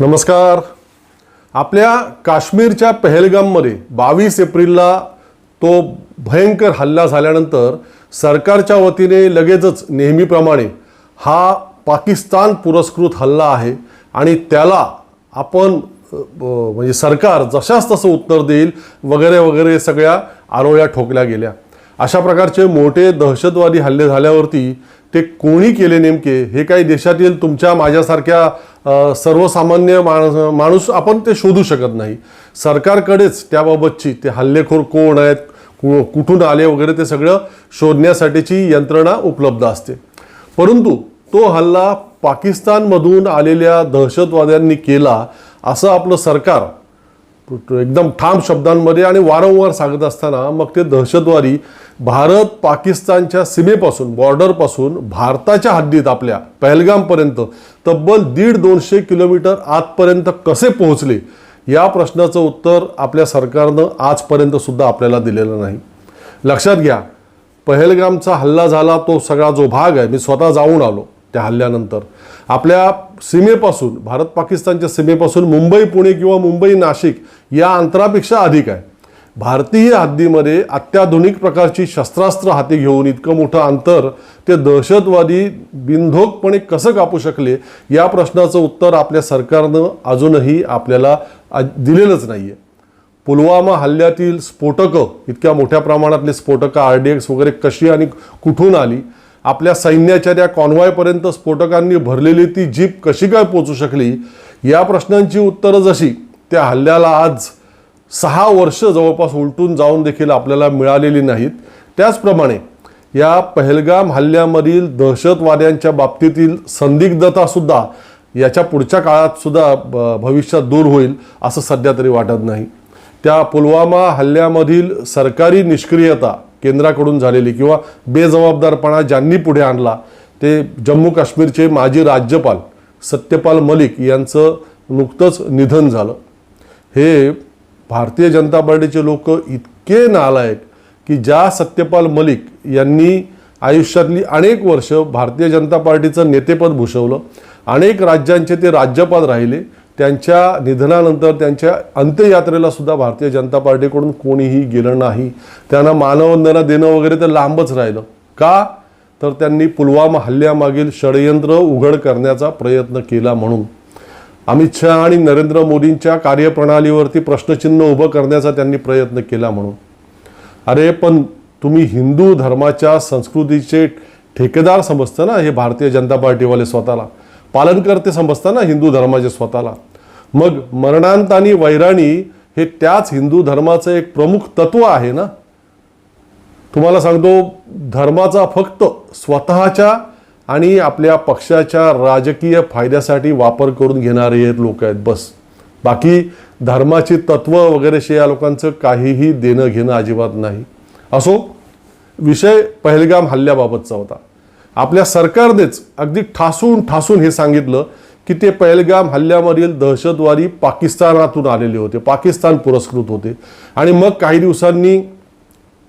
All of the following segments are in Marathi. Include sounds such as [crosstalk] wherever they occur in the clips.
नमस्कार. आपल्या काश्मीरच्या पहलगाममध्ये बावीस एप्रिलला तो भयंकर हल्ला झाल्यानंतर सरकारच्या वतीने लगेचच नेहमीप्रमाणे हा पाकिस्तान पुरस्कृत हल्ला आहे आणि त्याला आपण म्हणजे सरकार जशाच तसं उत्तर देईल वगैरे वगैरे सगळ्या आरोळ्या ठोकल्या गेल्या. अशा प्रकारचे मोठे दहशतवादी हल्ले झाल्यावरती ते कोणी केले नेमके हे काही देशातील तुमच्या माझ्यासारख्या सर्वसामान्य माणस माणूस आपण ते शोधू शकत नाही. सरकारकडेच त्याबाबतची ते हल्लेखोर कोण आहेत कु- कुठून आले वगैरे ते सगळं शोधण्यासाठीची यंत्रणा उपलब्ध असते. परंतु तो हल्ला पाकिस्तानमधून आलेल्या दहशतवाद्यांनी केला असं आपलं सरकार एकदम ठाम शब्दांमध्ये आणि वारंवार सांगत असताना मग ते दहशतवादी भारत पाकिस्तानच्या सीमेपासून बॉर्डरपासून भारताच्या हद्दीत आपल्या पहलगामपर्यंत तब्बल दीड दोनशे किलोमीटर आतपर्यंत कसे पोहोचले? या प्रश्नाचं उत्तर आपल्या सरकारनं आजपर्यंत सुद्धा आपल्याला दिलेलं नाही. लक्षात घ्या पहलगामचा हल्ला झाला तो सगळा जो भाग आहे मी स्वतः जाऊन आलो त्या हल्ल्यानंतर. आपल्या सीमेपासून भारत पाकिस्तानच्या सीमेपासून मुंबई पुणे किंवा मुंबई नाशिक या अंतरापेक्षा अधिक आहे. भारतीय हद्दीमध्ये अत्याधुनिक प्रकारची शस्त्रास्त्र हाती घेऊन इतकं मोठं अंतर ते दहशतवादी बिनधोकपणे कसं कापू शकले या प्रश्नाचं उत्तर आपल्या सरकारनं अजूनही आपल्याला दिलेलंच नाही आहे पुलवामा हल्ल्यातील स्फोटकं इतक्या मोठ्या प्रमाणातले स्फोटकं आर डी एक्स वगैरे कशी आणि कुठून आली आपल्या सैन्याच्या त्या कॉन्वॉयपर्यंत स्फोटकांनी भरलेली ती जीप कशी काय पोचू शकली? या प्रश्नांची उत्तरं जशी त्या हल्ल्याला आज सहा वर्ष जवळपास उलटून जाऊन देखील आपल्याला मिळालेली नाहीत. त्याचप्रमाणे या पहलगाम हल्ल्यामधील दहशतवाद्यांच्या बाबतीतील संदिग्धतासुद्धा याच्या पुढच्या काळातसुद्धा ब- भविष्यात दूर होईल असं सध्या तरी वाटत नाही. त्या पुलवामा हल्ल्यामधील सरकारी निष्क्रियता केंद्राकडून झालेली किंवा बेजबाबदारपणा ज्यांनी पुढे आणला ते जम्मू काश्मीरचे माजी राज्यपाल सत्यपाल मलिक यांचं नुकतंच निधन झालं. हे भारतीय जनता पार्टीचे लोक इतके नालायक की ज्या सत्यपाल मलिक यांनी आयुष्यातली अनेक वर्ष भारतीय जनता पार्टीचं नेतेपद भूषवलं अनेक राज्यांचे ते राज्यपाल राहिले त्यांच्या निधनानंतर त्यांच्या अंत्ययात्रेला सुद्धा भारतीय जनता पार्टीकडून कोणीही गेलं नाही. त्यांना मानवंदना देणं वगैरे तर लांबच राहिलं. का? तर त्यांनी पुलवामा हल्ल्यामागील षडयंत्र उघड करण्याचा प्रयत्न केला म्हणून. अमित शहा आणि नरेंद्र मोदींच्या कार्यप्रणालीवरती प्रश्नचिन्ह उभं करण्याचा त्यांनी प्रयत्न केला म्हणून. अरे पण तुम्ही हिंदू धर्माच्या संस्कृतीचे ठेकेदार समजता ना हे भारतीय जनता पार्टीवाले स्वतःला? पालनकर्ते समजता ना हिंदू धर्माचे स्वतःला? मग मरणांत आणि वैराणी हे त्याच हिंदू धर्माचं एक प्रमुख तत्व आहे ना? तुम्हाला सांगतो धर्माचा फक्त स्वतःच्या आणि आपल्या पक्षाच्या राजकीय फायद्यासाठी वापर करून घेणारे हे लोक आहेत बस. बाकी धर्माची तत्व वगैरेशी या लोकांचं काहीही देणं घेणं अजिबात नाही. असो विषय पहलगाम हल्ल्याबाबतचा होता. आपल्या सरकारनेच अगदी ठासून ठासून हे सांगितलं की ते पहलगाम हल्ल्यामधील दहशतवादी पाकिस्तानातून आलेले होते पाकिस्तान पुरस्कृत होते. आणि मग काही दिवसांनी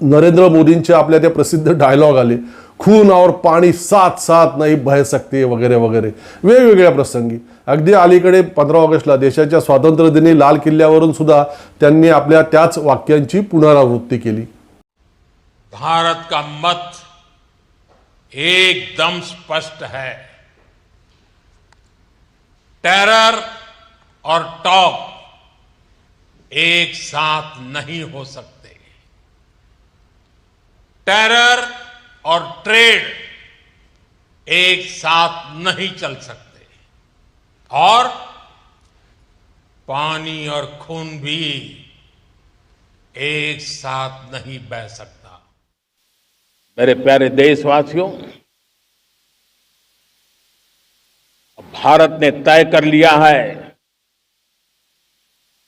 नरेंद्र मोदींचे आपल्या त्या प्रसिद्ध डायलॉग आले. खून और पाणी साथ साथ नाही भय सकते वगैरे वगैरे. वेगवेगळ्या प्रसंगी. अगदी अलीकडे पंधरा ऑगस्टला देशाच्या स्वातंत्र्यदिनी लाल किल्ल्यावरून सुद्धा त्यांनी आपल्या त्याच वाक्यांची पुनरावृत्ती केली. भारत का मत एकदम स्पष्ट है। टेरर और टॉप एक साथ नहीं हो सकते। टेरर और ट्रेड एक साथ नहीं चल सकते। और पानी और खून भी एक साथ नहीं बह सकता। मेरे प्यारे देशवासियों भारत ने तय कर लिया है।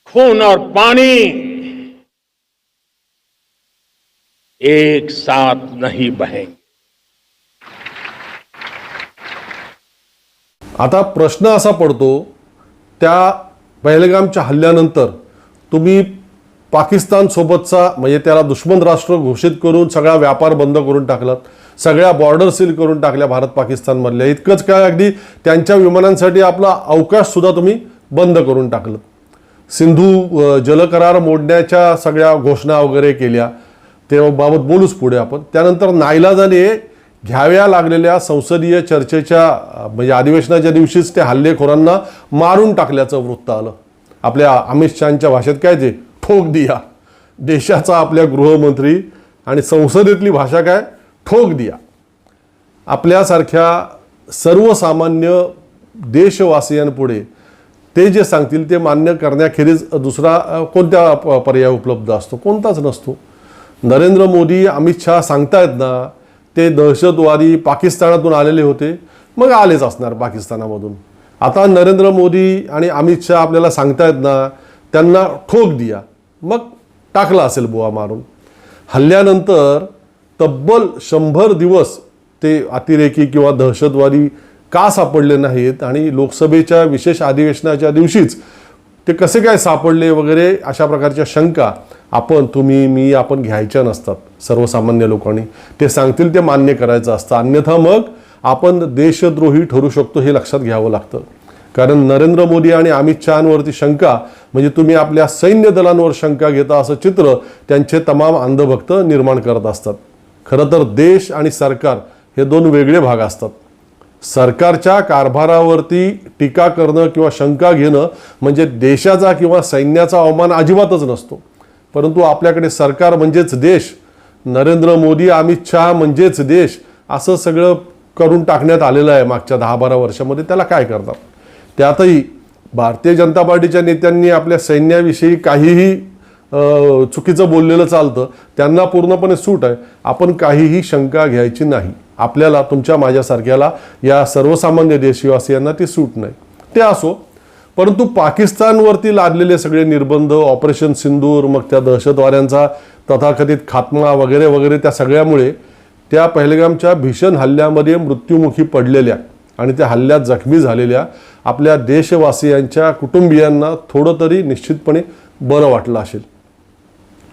खून और पानी एक साथ नहीं बहेंगे। आता प्रश्न असा पडतो त्या पहलगामच्या हल्ल्यानंतर तुम्ही पाकिस्तान सोबतचा म्हणजे त्याला दुश्मन राष्ट्र घोषित करून सगळा व्यापार बंद करून टाकलात. सगळ्या बॉर्डर सील करून टाकल्या भारत पाकिस्तानमधल्या. इतकंच काय अगदी त्यांच्या विमानांसाठी आपला अवकाश सुद्धा तुम्ही बंद करून टाकलं. सिंधू जलकरार मोडण्याच्या सगळ्या घोषणा वगैरे केल्या. त्याबाबत बोलूच पुढे आपण. त्यानंतर नाईलाजाने घ्याव्या लागलेल्या संसदीय चर्चेच्या म्हणजे अधिवेशनाच्या दिवशीच ते हल्लेखोरांना मारून टाकल्याचं वृत्त आलं. आपल्या अमित शहाच्या भाषेत काय ते? ठोक दिया. देशाचा आपल्या गृहमंत्री आणि संसदेतली भाषा काय? ठोक दिया. आपल्यासारख्या सर्वसामान्य देशवासियांपुढे ते जे सांगतील ते मान्य करण्याखेरीज दुसरा कोणत्या प- पर्याय उपलब्ध असतो? कोणताच नसतो. नरेंद्र मोदी अमित शहा सांगतायत ना ते दहशतवादी पाकिस्तानातून आलेले होते मग आलेच असणार पाकिस्तानामधून. आता नरेंद्र मोदी आणि अमित शहा आपल्याला सांगतायत ना त्यांना ठोक दिया. मग टाकला असेल बुवा मारून. हल्ल्यानंतर तब्बल शंभर दिवस ते अतिरेकी किंवा दहशतवादी का सापडले नाहीत आणि लोकसभेच्या विशेष अधिवेशनाच्या दिवशीच ते कसे काय सापडले वगैरे अशा प्रकारच्या शंका आपण तुम्ही मी आपण घ्यायच्या नसतात सर्वसामान्य लोकांनी. ते सांगतील ते मान्य करायचं असतं. अन्यथा मग आपण देशद्रोही ठरू शकतो हे लक्षात घ्यावं लागतं. कारण नरेंद्र मोदी आणि अमित शहांवरती शंका म्हणजे तुम्ही आपल्या सैन्य दलांवर शंका घेता असं चित्र त्यांचे तमाम अंधभक्त निर्माण करत असतात. खरं तर देश आणि सरकार हे दोन वेगळे भाग असतात. सरकारच्या कारभारावरती टीका करणं किंवा शंका घेणं म्हणजे देशाचा किंवा सैन्याचा अवमान अजिबातच नसतो. परंतु आपल्याकडे सरकार म्हणजेच देश नरेंद्र मोदी अमित शहा म्हणजेच देश असं सगळं करून टाकण्यात आलेलं आहे मागच्या दहा बारा वर्षामध्ये. त्याला काय करतात? त्यातही भारतीय जनता पार्टीच्या नेत्यांनी आपल्या सैन्याविषयी काहीही चुकीचं बोललेलं चालतं त्यांना पूर्णपणे सूट आहे. आपण काहीही शंका घ्यायची नाही. आपल्याला तुमच्या माझ्यासारख्याला या सर्वसामान्य देशवासियांना ती सूट नाही. ते असो परंतु पाकिस्तानवरती लादलेले सगळे निर्बंध ऑपरेशन सिंदूर मग त्या दहशतवाद्यांचा तथाकथित खात्मा वगैरे वगैरे त्या सगळ्यामुळे त्या पहलगामच्या भीषण हल्ल्यामध्ये मृत्युमुखी पडलेल्या आणि त्या हल्ल्यात जखमी झालेल्या आपल्या देशवासियांच्या कुटुंबियांना थोडं तरी निश्चितपणे बरं वाटलं असेल.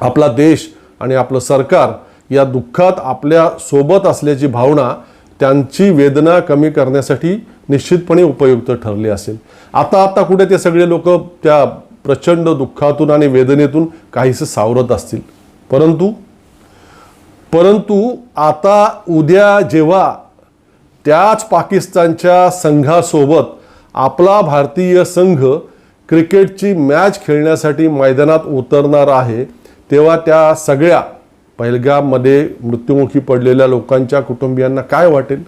आपला देश आणि आपलं सरकार या दुःखात आपल्यासोबत असल्याची भावना त्यांची वेदना कमी करण्यासाठी निश्चितपणे उपयुक्त ठरली असेल. आता आता कुठे ते सगळे लोक त्या प्रचंड दुःखातून आणि वेदनेतून काहीसे सावरत असतील. परंतु परंतु आता उद्या जेव्हा त्याच पाकिस्तानच्या संघासोबत आपला भारतीय संघ क्रिकेटची मॅच खेळण्यासाठी मैदानात उतरणार आहे तेव्हा त्या सगळ्या पहलगाममध्ये मृत्युमुखी पडलेल्या लोकांच्या कुटुंबियांना काय वाटेल?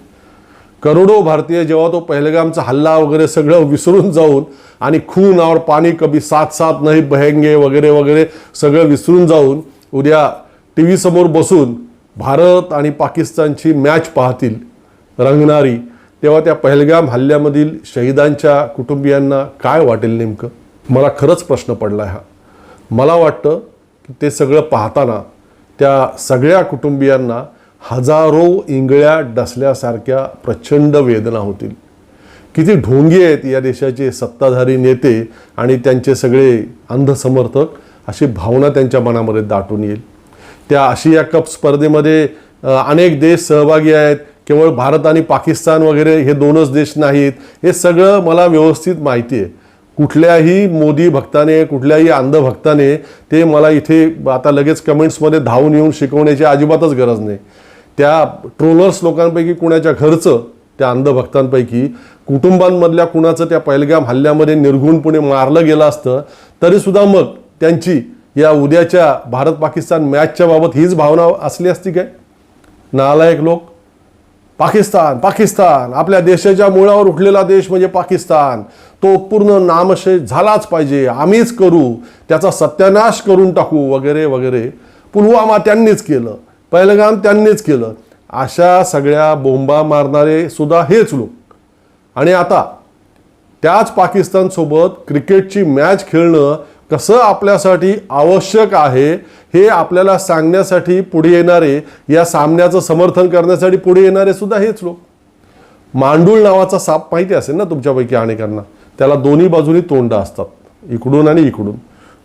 करोडो भारतीय जेव्हा तो पहलगामचा हल्ला वगैरे सगळं विसरून जाऊन आणि खून और पाणी कभी साथ साथ नाही बहेंगे वगैरे वगैरे सगळं विसरून जाऊन उद्या टी व्ही समोर बसून भारत आणि पाकिस्तानची मॅच पाहतील रंगणारी तेव्हा त्या पहलगाम हल्ल्यामधील शहीदांच्या कुटुंबियांना काय वाटेल नेमकं? मला खरंच प्रश्न पडला हा. मला वाटतं ते सगळं पाहताना त्या सगळ्या कुटुंबियांना हजारो इंगळ्या डसल्यासारख्या प्रचंड वेदना होतील. किती ढोंगी आहेत या देशाचे सत्ताधारी नेते आणि त्यांचे सगळे अंधसमर्थक अशी भावना त्यांच्या मनामध्ये दाटून येईल. त्या आशिया कप स्पर्धेमध्ये अनेक देश सहभागी आहेत. केवळ भारत आणि पाकिस्तान वगैरे हे दोनच देश नाहीत. हे सगळं मला व्यवस्थित माहिती आहे. कुठल्याही मोदी भक्ताने कुठल्याही अंधभक्ताने ते मला इथे आता लगेच कमेंट्समध्ये धावून येऊन शिकवण्याची अजिबातच गरज नाही. त्या ट्रोलर्स लोकांपैकी कुणाच्या घरचं त्या अंधभक्तांपैकी कुटुंबांमधल्या कुणाचं त्या पहिलगाम हल्ल्यामध्ये निर्घुणपणे मारलं गेलं असतं तरीसुद्धा मग त्यांची या उद्याच्या भारत पाकिस्तान मॅचच्या बाबत हीच भावना असली असती काय? नालायक लोक पाकिस्तान पाकिस्तान. आपल्या देशाच्या मुळावर उठलेला देश म्हणजे पाकिस्तान. तो पूर्ण नामशेष झालाच पाहिजे. आम्हीच करू. त्याचा सत्यानाश करून टाकू वगैरे वगैरे. पुलवामा त्यांनीच केलं. पहिलगाम त्यांनीच केलं. अशा सगळ्या बोंबा मारणारे सुद्धा हेच लोक. आणि आता त्याच पाकिस्तानसोबत क्रिकेटची मॅच खेळणं कसं आपल्यासाठी आवश्यक आहे हे आपल्याला सांगण्यासाठी पुढे येणारे या सामन्याचं समर्थन करण्यासाठी पुढे येणारे सुद्धा हेच लोक. मांडूळ नावाचा साप माहिती असेल ना तुमच्यापैकी अनेकांना? त्याला दोन्ही बाजूनी तोंड असतात इकडून आणि इकडून.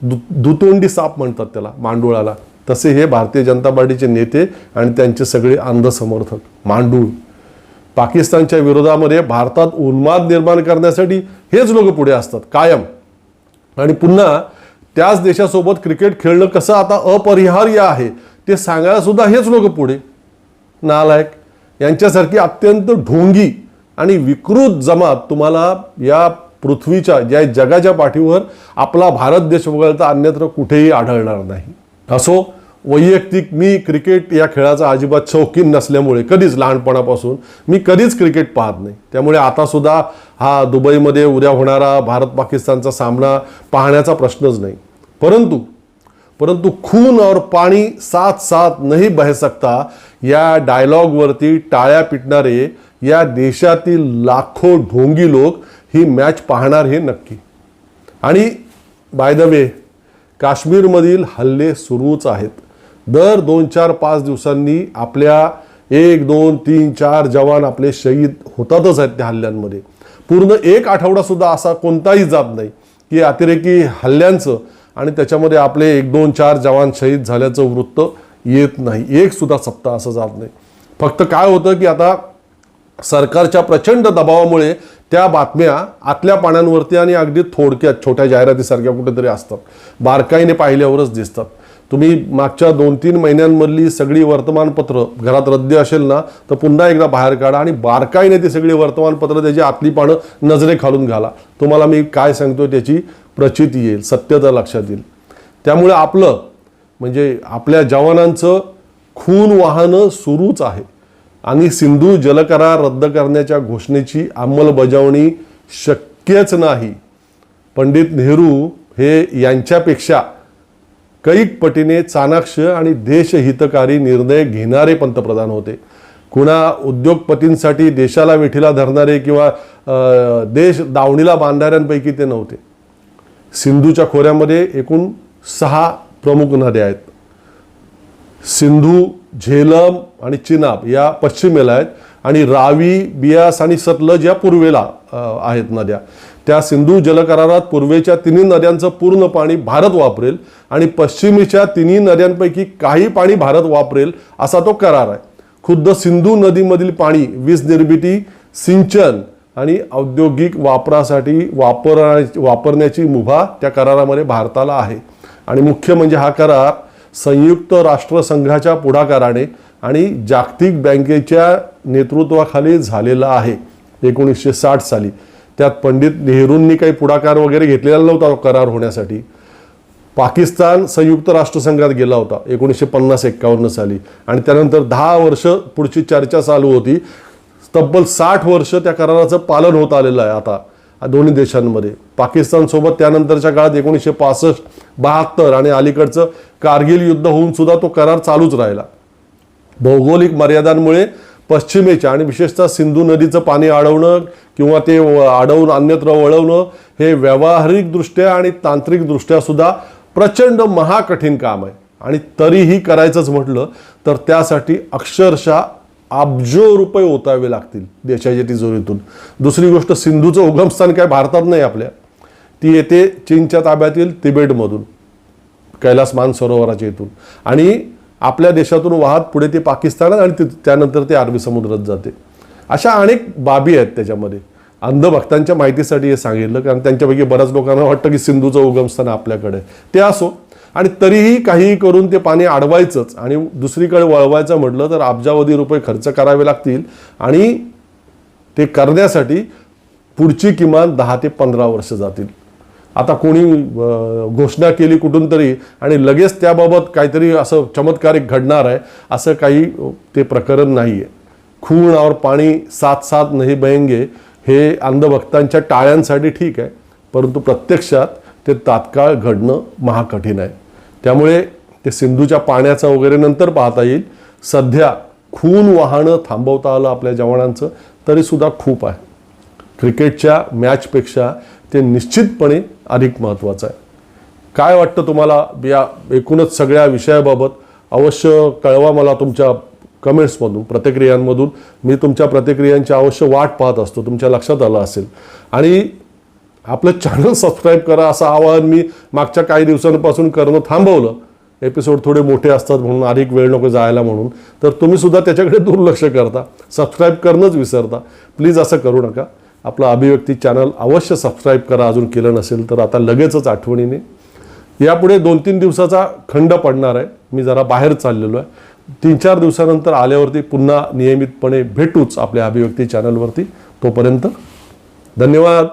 दु दुतोंडी साप म्हणतात त्याला मांडुळाला. तसे हे भारतीय जनता पार्टीचे नेते आणि त्यांचे सगळे अंधसमर्थक मांडूळ. पाकिस्तानच्या विरोधामध्ये भारतात उन्माद निर्माण करण्यासाठी हेच लोक पुढे असतात कायम. आणि पुन्हा त्याच देशासोबत क्रिकेट खेळणं कसं आता अपरिहार्य आहे ते सांगायला सुद्धा हेच लोक पुढे. नालायक यांच्यासारखी अत्यंत ढोंगी आणि विकृत जमात तुम्हाला या पृथ्वीच्या या जगाच्या पाठीवर आपला भारत देश वगळता अन्यत्र कुठेही आढळणार नाही. असो वैयक्तिक मी क्रिकेट या खेळाचा अजिबात शौकीन नसल्यामुळे कधीच लहानपणापासून मी कधीच क्रिकेट पाहत नाही. त्यामुळे आतासुद्धा हा दुबईमध्ये उद्या होणारा भारत पाकिस्तानचा सामना पाहण्याचा प्रश्नच नाही. परंतु परंतु खून और पाणी साथ साथ नाही बह सकता या डायलॉगवरती टाळ्या पिटणारे या देशातील लाखो ढोंगी लोक ही मॅच पाहणार हे नक्की. आणि बाय द वे काश्मीरमधील हल्ले सुरूच आहेत. दर दोन चार पाच दिवसांनी आपल्या एक दोन तीन चार जवान आपले शहीद होतातच आहेत त्या हल्ल्यांमध्ये. पूर्ण एक आठवडासुद्धा असा कोणताही जात नाही की अतिरेकी हल्ल्यांचं आणि त्याच्यामध्ये आपले एक दोन चार जवान शहीद झाल्याचं वृत्त येत नाही. एक सुद्धा सप्ताह असं जात नाही. फक्त काय होतं की आता सरकारच्या प्रचंड दबावामुळे त्या बातम्या आतल्या पाण्यांवरती आणि अगदी थोडक्यात छोट्या जाहिरातीसारख्या कुठेतरी असतात. बारकाईने पाहिल्यावरच दिसतात. तुम्ही मागच्या दोन तीन महिन्यांमधली सगळी वर्तमानपत्र घरात रद्दी असेल ना तर पुन्हा एकदा बाहेर काढा आणि बारकाईने ती सगळी वर्तमानपत्र त्याची आतली पानं नजरे खालून घाला. तुम्हाला मी काय सांगतो त्याची प्रचिती येईल सत्यता लक्षात येईल. त्यामुळे आपलं म्हणजे आपल्या जवानांचं खून वाहनं सुरूच आहे. आणि सिंधू जलकरार रद्द करण्याच्या घोषणेची अंमलबजावणी शक्यच नाही. पंडित नेहरू हे यांच्यापेक्षा कैक पटीने चाणाक्ष आणि देशहितकारी निर्णय घेणारे पंतप्रधान होते. कुणा उद्योगपतींसाठी देशाला विठीला धरणारे किंवा देश दावणीला बांधणाऱ्यांपैकी ते नव्हते. सिंधूच्या खोऱ्यामध्ये एकूण सहा प्रमुख नद्या आहेत. सिंधू झेलम आणि चिनाब या पश्चिमेला आहेत आणि रावी बियास आणि सतलज या पूर्वेला आहेत नद्या. त्या सिंधू जलकरारात पूर्वेच्या तिन्ही नद्यांचं पूर्ण पाणी भारत वापरेल आणि पश्चिमेच्या तिन्ही नद्यांपैकी काही पाणी भारत वापरेल असा तो करार आहे. खुद्द सिंधू नदीमधील पाणी वीज निर्मिती सिंचन आणि औद्योगिक वापरासाठी वापर वापरण्याची मुभा त्या करारामध्ये भारताला आहे. आणि मुख्य म्हणजे हा करार संयुक्त राष्ट्रसंघाच्या पुढाकाराने आणि जागतिक बँकेच्या नेतृत्वाखाली झालेला आहे. एकोणीसशे साठ साली. त्यात पंडित नेहरूंनी काही पुढाकार वगैरे घेतलेला नव्हता करार होण्यासाठी. पाकिस्तान संयुक्त राष्ट्रसंघात गेला होता एकोणीसशे पन्नास एक्कावन्न साली. आणि त्यानंतर दहा वर्ष पुढची चर्चा चालू होती. तब्बल साठ वर्ष त्या कराराचं पालन होत आलेलं आहे आता दोन्ही देशांमध्ये. पाकिस्तानसोबत त्यानंतरच्या काळात एकोणीसशे पासष्ट बहात्तर आणि अलीकडचं कारगिल युद्ध होऊन सुद्धा तो करार चालूच राहिला. भौगोलिक मर्यादांमुळे पश्चिमेच्या आणि विशेषतः सिंधू नदीचं पाणी अडवणं किंवा ते अडवून अन्यत्र वळवणं हे व्यावहारिकदृष्ट्या आणि तांत्रिकदृष्ट्या सुद्धा प्रचंड महाकठीण काम आहे. आणि तरीही करायचंच म्हटलं तर त्यासाठी अक्षरशः अब्जो रुपये ओतावे लागतील देशाच्या तिजोरीतून. दुसरी गोष्ट सिंधूचं उगमस्थान काय भारतात नाही आपल्या. ती येते चीनच्या ताब्यातील तिबेटमधून कैलास मानसरोवराच्या इथून. आणि आपल्या देशातून वाहत पुढे ते पाकिस्तानात आणि त्यानंतर ते अरबी समुद्रात जाते. अशा अनेक बाबी आहेत त्याच्यामध्ये. अंधभक्तांच्या माहितीसाठी हे सांगितलं कारण त्यांच्यापैकी बऱ्याच लोकांना वाटतं की सिंधूचं उगमस्थान आपल्याकडे ते असो आणि तरीही काहीही करून ते पाणी अडवायचंच आणि दुसरीकडे वळवायचं म्हटलं तर अब्जावधी रुपये खर्च करावे लागतील आणि ते करण्यासाठी पुढची किमान दहा ते पंधरा वर्ष जातील. आता कोणी घोषणा केली कुठून तरी आणि लगेच त्याबाबत काहीतरी असं चमत्कारिक घडणार आहे असं काही ते प्रकरण नाही आहे खूणावर और पाणी साथ साथ नाही बहेंगे हे अंधभक्तांच्या टाळ्यांसाठी ठीक आहे परंतु प्रत्यक्षात ते तात्काळ घडणं महाकठीण आहे. त्यामुळे ते सिंधूच्या पाण्याचा वगैरे नंतर पाहता येईल. सध्या खून वाहनं थांबवता आलं आपल्या जवानांचं तरीसुद्धा खूप आहे. क्रिकेटच्या मॅचपेक्षा ते निश्चितपणे अधिक महत्त्वाचं आहे. काय वाटतं तुम्हाला? या एकूणच सगळ्या विषयाबाबत अवश्य कळवा मला तुमच्या कमेंट्समधून प्रतिक्रियांमधून. मी तुमच्या प्रतिक्रियांची अवश्य वाट पाहत असतो तुमच्या लक्षात आलं असेल. आणि आपलं चॅनल सबस्क्राईब [laughs] करा असं आवाहन मी मागच्या काही दिवसांपासून करणं थांबवलं. एपिसोड थोडे मोठे असतात म्हणून अधिक वेळ नको जायला म्हणून. तर तुम्ही सुद्धा त्याच्याकडे दुर्लक्ष करता. सबस्क्राईब करणंच विसरता. प्लीज असं करू नका. आपलं अभिव्यक्ती चॅनल अवश्य सबस्क्राईब करा. अजून केलं नसेल तर आता लगेचच आठवणीने. यापुढे दोन तीन दिवसाचा खंड पडणार आहे. मी जरा बाहेर चाललेलो आहे. तीन चार दिवसानंतर आल्यावरती पुन्हा नियमितपणे भेटूच आपल्या अभिव्यक्ती चॅनलवरती. तोपर्यंत धन्यवाद.